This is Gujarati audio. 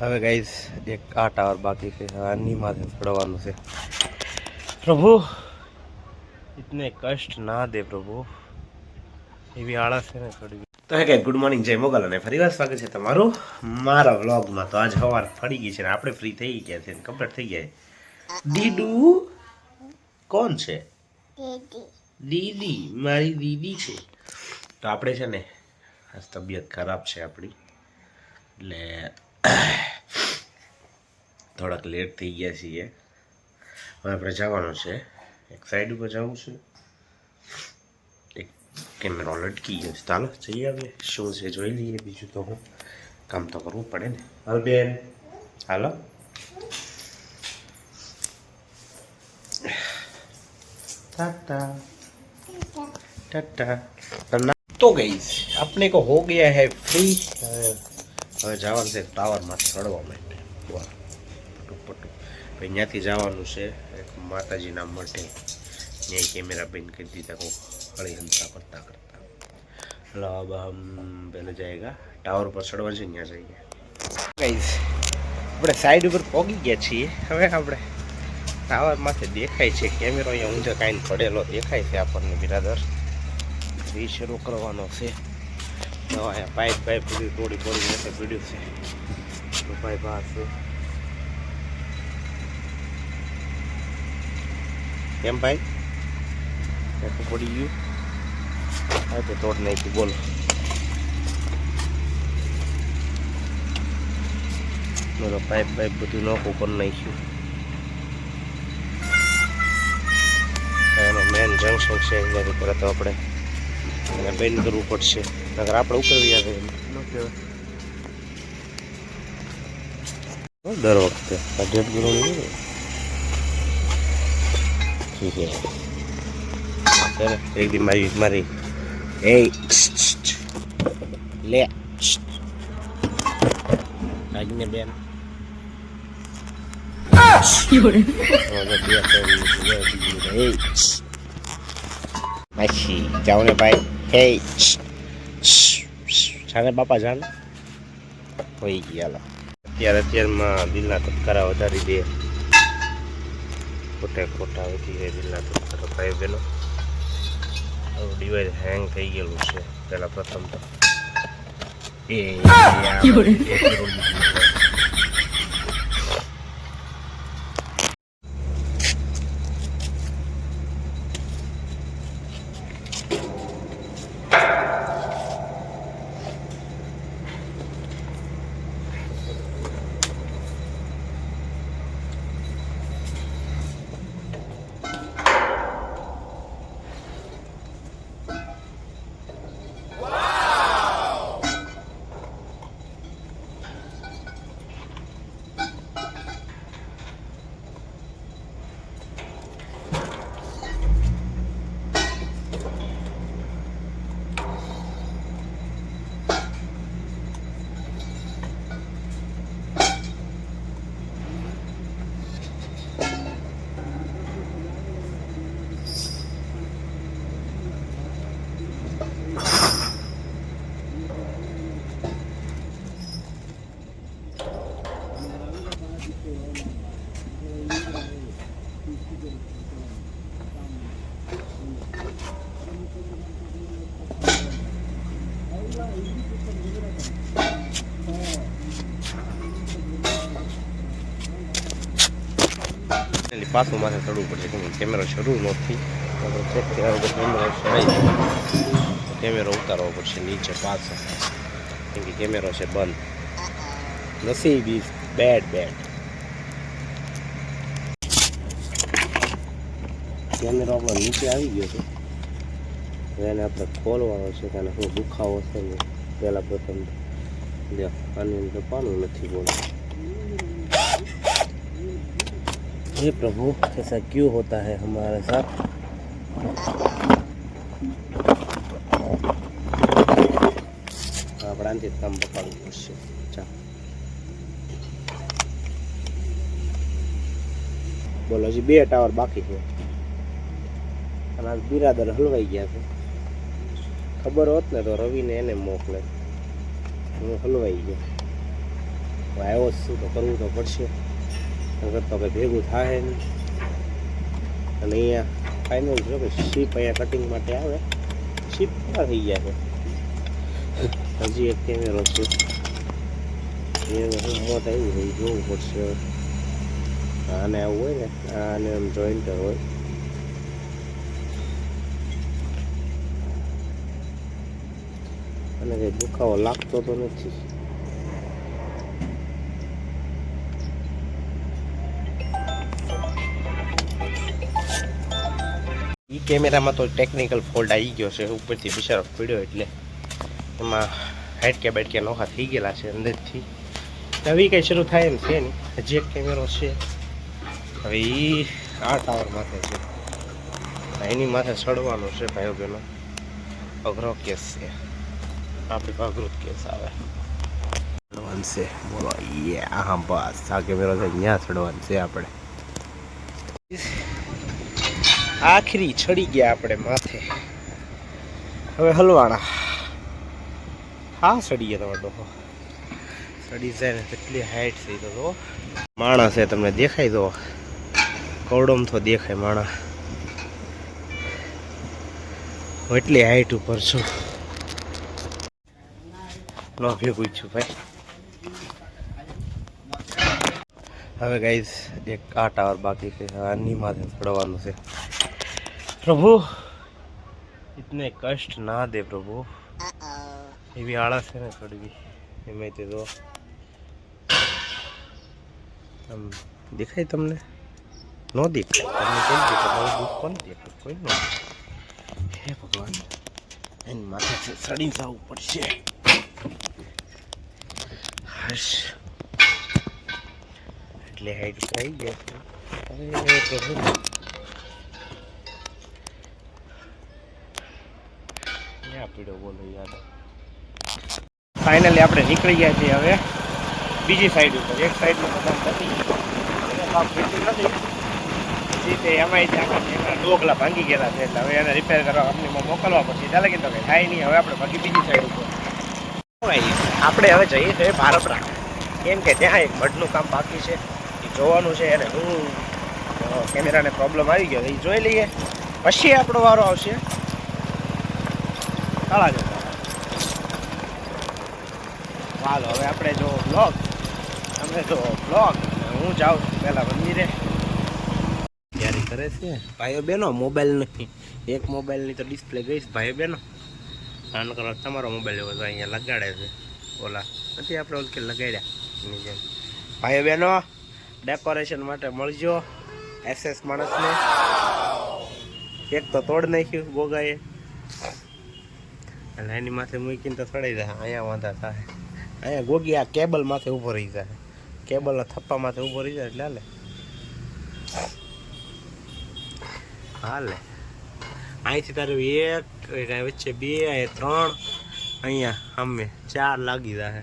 હવે ગાઈસ એક આ ટાવર બાકી છે. આની માથે ચડવાનું છે. પ્રભુ ઇતને કષ્ટ ના દે પ્રભુ. એવી આળસ છે ને થોડી તો હે ગાઈસ ગુડ મોર્નિંગ જય મોગલ અને ફરીવાર સ્વાગત છે તમારું મારા વ્લોગમાં તો આજ સવાર ફરી ગઈ છે ને આપણે ફ્રી થઈ ગયા છે કમ્પ્લીટ થઈ ગયા ડીડુ દીદુ કોણ છે? દીદી મારી દીદી છે. તો આપણે છે ને આજ તબિયત ખરાબ છે આપણી. એટલે થોડાક લેટ થઈ ગયા છીએ હવે આપણે જવાનું છે એક સાઈડ ઉપર જવું છે એક કેમેરો લટકી ગયો છે ચાલો જઈ આવીએ શું છે જોઈ લઈએ બીજું તો હું કામ તો કરવું પડે ને હાલ બેન હાલો टाटा टाटा તો ગઈ આપણે કો હો ગયા હે ફ્રી હવે જવાનું છે ટાવરમાંથી ચડવા માટે. પટુ પટુ ભાઈ ત્યાંથી જવાનું છે. એક માતાજીના માટે ત્યાં કેમેરા બેન કરી દીધા. કોઈ હળી હંતા કરતા કરતા. હલો અબ હમ પહેલાં જાયગા ટાવર પર ચડવા છે ત્યાં જઈએ. આપણે સાઈડ ઉપર પહોંચી ગયા છીએ. હવે આપણે ટાવર માથે દેખાય છે. કેમેરો અહીંયા ઊંધો કાંઈ પડેલો દેખાય છે આપણને, બિરાદર. એ શરૂ કરવાનો છે. તો અહીંયા પાઇપ પાઇપ બધી તોડી તોડી નથી પીડ્યું છે. પાઇપ આ છે. કેમ ભાઈ? કેટલું પડી ગયું. હા તો તોડ નાખ્યું બોલ. બોલો પાઇપ પાઇપ બધું નોખું પણ નાખ્યું. એનો મેન જંક્શન છે એના ઉપર તો આપણે એને બેન કરવું પડશે. નગર આપણે ઉકળવી આવે દર વખતે. છે. ચાલો, એક દી મારી મારી. એ લે કાઢીને બેન. માસી જાઓ ને ભાઈ. હે જાને બાપા જાને હોઈ ગયા અત્યારે અત્યારમાં દિલના ધબકારા વધારી દે ખોટે ખોટા વધી ગયા દિલના ધબકારા ભાઈ બહેનો ડિવાઇસ હેંગ થઈ ગયેલું છે પહેલાં પ્રથમ તો એ એટલે પાછું માથે ચડવું પડશે કેમ કે કેમેરો શરૂ નથી. આપણે ચેક કર્યા વગર કેમેરો ચડાવી તો કેમેરો ઉતારવો પડશે નીચે પાછો. કેમ કે કેમેરો છે બંધ. નસીબ ઇઝ બેડ બેડ કેમેરો આપણો નીચે આવી ગયો છે. હવે એને આપણે ખોલવાનો છે કે આને શું દુખાવો છે ને પહેલાં પ્રથમ લ્યો આની અંદર પાનું નથી બોલતું हे प्रभु ऐसा क्यों होता है हमारे साथ આપણાથી જ કામ પકડવું પડશે ચા બોલો હજી બે ટાવર બાકી છે અને આ બિરાદર હલવાઈ ગયા છે ખબર હોત ને તો રવિને એને મોકલે. હું હલવાઈ ગયો. આવ્યો છું તો કરવું તો પડશે. નગર તો કંઈ ભેગું થાય નહીં. અને અહીંયા ફાઇનલ જો કે શીપ અહીંયા કટિંગ માટે આવે. શીપ પૂરા થઈ ગયા છે. હજી એક કેમેરો છે. એ મોત આવી જોવું પડશે. આને આવું હોય ને, આને આમ જોઈન્ટર હોય. અને કંઈ દુખાવો લાગતો તો નથી. ઈ કેમેરામાં તો ટેકનિકલ ફોલ્ટ આવી ગયો છે, ઉપરથી બિચારો પડ્યો એટલે એમાં હાઈટ કે બેટ કે નોખા થઈ ગયેલા છે અંદરથી. નવી કંઈ શરૂ થાય એમ છે નહીં હજી એક કેમેરો છે. હવે એ આ ટાવર માથે છે. એની માથે ચડવાનું છે ભાઈઓ બહેનો. અઘરો કેસ છે. આપણી ભાગૃત કેસ આવે ચડવાનું છે બોલો હા બસ આ કેમેરો છે અહીંયા ચડવાનું છે આપણે આખરી ચડી ગયા આપણે માથે હવે હલવાણા હા ચડી ગયા તમારો ડોહો ચડી જાય ને કેટલી હાઈટ થઈ તો માણસ છે તમને દેખાય તો કવડમ તો દેખાય માણસ એટલી હાઈટ ઉપર છું ન ભેગું છું ભાઈ. હવે ગાઈઝ એક આ ટાવર બાકી છે. આની માથે ચડવાનું છે. પ્રભુ ઇતને કષ્ટ ના દે પ્રભુ. એવી આળસ છે ને ચડવી. એમાં તે તો આમ દેખાય તમને? ન દેખાય. તમને કેમ દેખાય? મારું દુઃખ કોણ દેખાય? કોઈ ન હે ભગવાન એની માથે ચડી જવું પડશે. હશ. એટલે હાઈટ થઈ ગયા ફાઇનલી આપણે નીકળી ગયા છીએ હવે બીજી સાઈડ ઉપર. એક સાઈડનું નું પત્યું નથી. હજી તે એમાંય ત્યાં ડોગલા ભાંગી ગયેલા છે. એટલે હવે એને રિપેર કરવા કંપનીમાં મોકલવા પડશે. ચાલે કે તો કંઈ થાય નહીં. હવે આપણે બાકી બીજી સાઈડ ઉપર. આપણે હવે જઈએ છીએ ભારપરા. કેમ કે ત્યાં એક મઢનું કામ બાકી છે. એ જોવાનું છે અને હું કેમેરાને પ્રોબ્લેમ આવી ગયો. એ જોઈ લઈએ. પછી આપણો વારો આવશે. કાળા જતા. ચાલો, હવે આપણે જો બ્લોગ અમે જો બ્લોગ હું જાઉં પેલા મંદિરે. તૈયારી કરે છે. ભાઈઓ બહેનો મોબાઈલ નથી એક મોબાઈલની તો ડિસ્પ્લે ગઈ છે, ભાઈઓ બહેનો. આનો કરો, તમારો મોબાઈલ એવો અહીંયા લગાડે છે. ઓલા, નથી આપણે ઓલ કે લગાડ્યા? એની જેમ. ભાઈઓ બહેનો ડેકોરેશન માટે મળજો. એસએસ માણસને. એક તો તોડ નાખ્યું ગોગાએ. અને એની માથે મૂકીને તો ચડાઈ જાય. અહીંયા વાંધા થાય. અહીંયા ગોગી આ કેબલ માથે ઊભો રહી જાય. કેબલના થપ્પા માથે ઊભો રહી જાય એટલે હાલે. હાલે. અહીંથી તારું એક વચ્ચે બે ત્રણ. અહીંયા અમે ચાર લાગી જાય